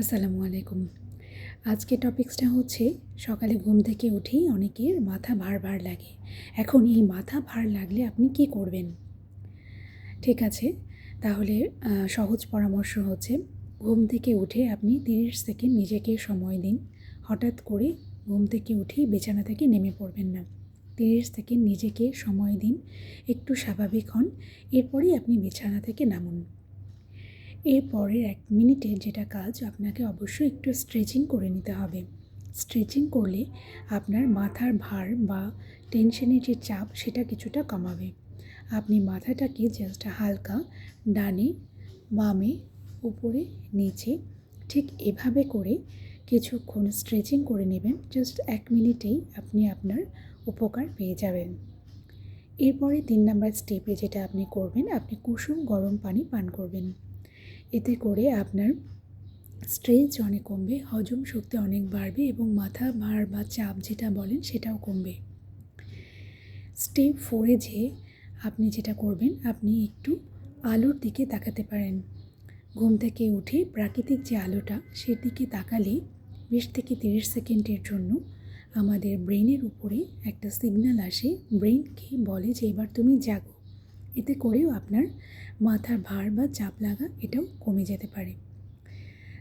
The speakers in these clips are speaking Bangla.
আসসালামু আলাইকুম। আজকে টপিক্সটা হচ্ছে, সকালে ঘুম থেকে উঠেই অনেকের মাথা ভার ভার লাগে। এখন এই মাথা ভার লাগলে আপনি কি করবেন? ঠিক আছে, তাহলে সহজ পরামর্শ হচ্ছে, ঘুম থেকে উঠে আপনি তিরিশ সেকেন্ড নিজেকে সময় দিন। হঠাৎ করে ঘুম থেকে উঠেই বিছানা থেকে নেমে পড়বেন না। তিরিশ সেকেন্ড নিজেকে সময় দিন, একটু স্বাভাবিক হন, এরপরেই আপনি বিছানা থেকে নামুন। এর পরের এক মিনিটে যেটা কাজ আপনাকে অবশ্যই একটু স্ট্রেচিং করে নিতে হবে। স্ট্রেচিং করলে আপনার মাথার ভার বা টেনশনের যে চাপ সেটা কিছুটা কমাবে। আপনি মাথাটাকে জাস্ট হালকা ডানে, বামে, উপরে, নিচে ঠিক এভাবে করে কিছুক্ষণ স্ট্রেচিং করে নেবেন। জাস্ট এক মিনিটেই আপনি আপনার উপকার পেয়ে যাবেন। এরপরে তিন নাম্বার স্টেপে যেটা আপনি করবেন, আপনি কুসুম গরম পানি পান করবেন। এতে করে আপনার স্ট্রেস অনেক কমবে, হজম শক্তি অনেক বাড়বে এবং মাথা ভার বা চাপ যেটা বলেন সেটাও কমবে। স্টেপ ফোরে যে আপনি যেটা করবেন, আপনি একটু আলোর দিকে তাকাতে পারেন। ঘুম থেকে উঠে প্রাকৃতিক যে আলোটা সেদিকে তাকালে বিশ থেকে তিরিশ সেকেন্ডের জন্য আমাদের ব্রেনের উপরে একটা সিগন্যাল আসে। ব্রেনকে বলে যে, এবার তুমি জাগো। এতে করেও আপনার মাথার ভার বা চাপ লাগা এটাও কমে যেতে পারে।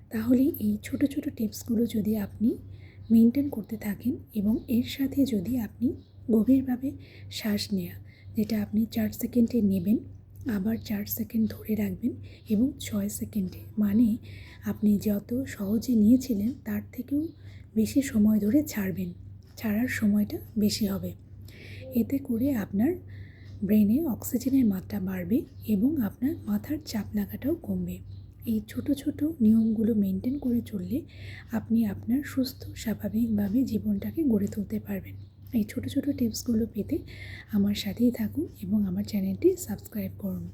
তাহলে এই ছোট ছোট টিপসগুলো যদি আপনি মেনটেন করতে থাকেন এবং এর সাথে যদি আপনি গভীরভাবে শ্বাস নেওয়া যেটা আপনি চার সেকেন্ডে নেবেন, আবার চার সেকেন্ড ধরে রাখবেন এবং ছয় সেকেন্ডে মানে আপনি যত সহজে নিয়েছিলেন তার থেকেও বেশি সময় ধরে ছাড়বেন, ছাড়ার সময়টা বেশি হবে। এতে করে আপনার ব্রেনে অক্সিজেনের মাত্রা বাড়বে এবং আপনার মাথার চাপ লাগাটাও কমবে। এই ছোট ছোট নিয়মগুলো মেনটেন করে চললে আপনি আপনার সুস্থ, স্বাভাবিকভাবে জীবনটাকে গড়ে তুলতে পারবেন। এই ছোট ছোট টিপসগুলো পেতে আমার সাথেই থাকুন এবং আমার চ্যানেলটি সাবস্ক্রাইব করুন।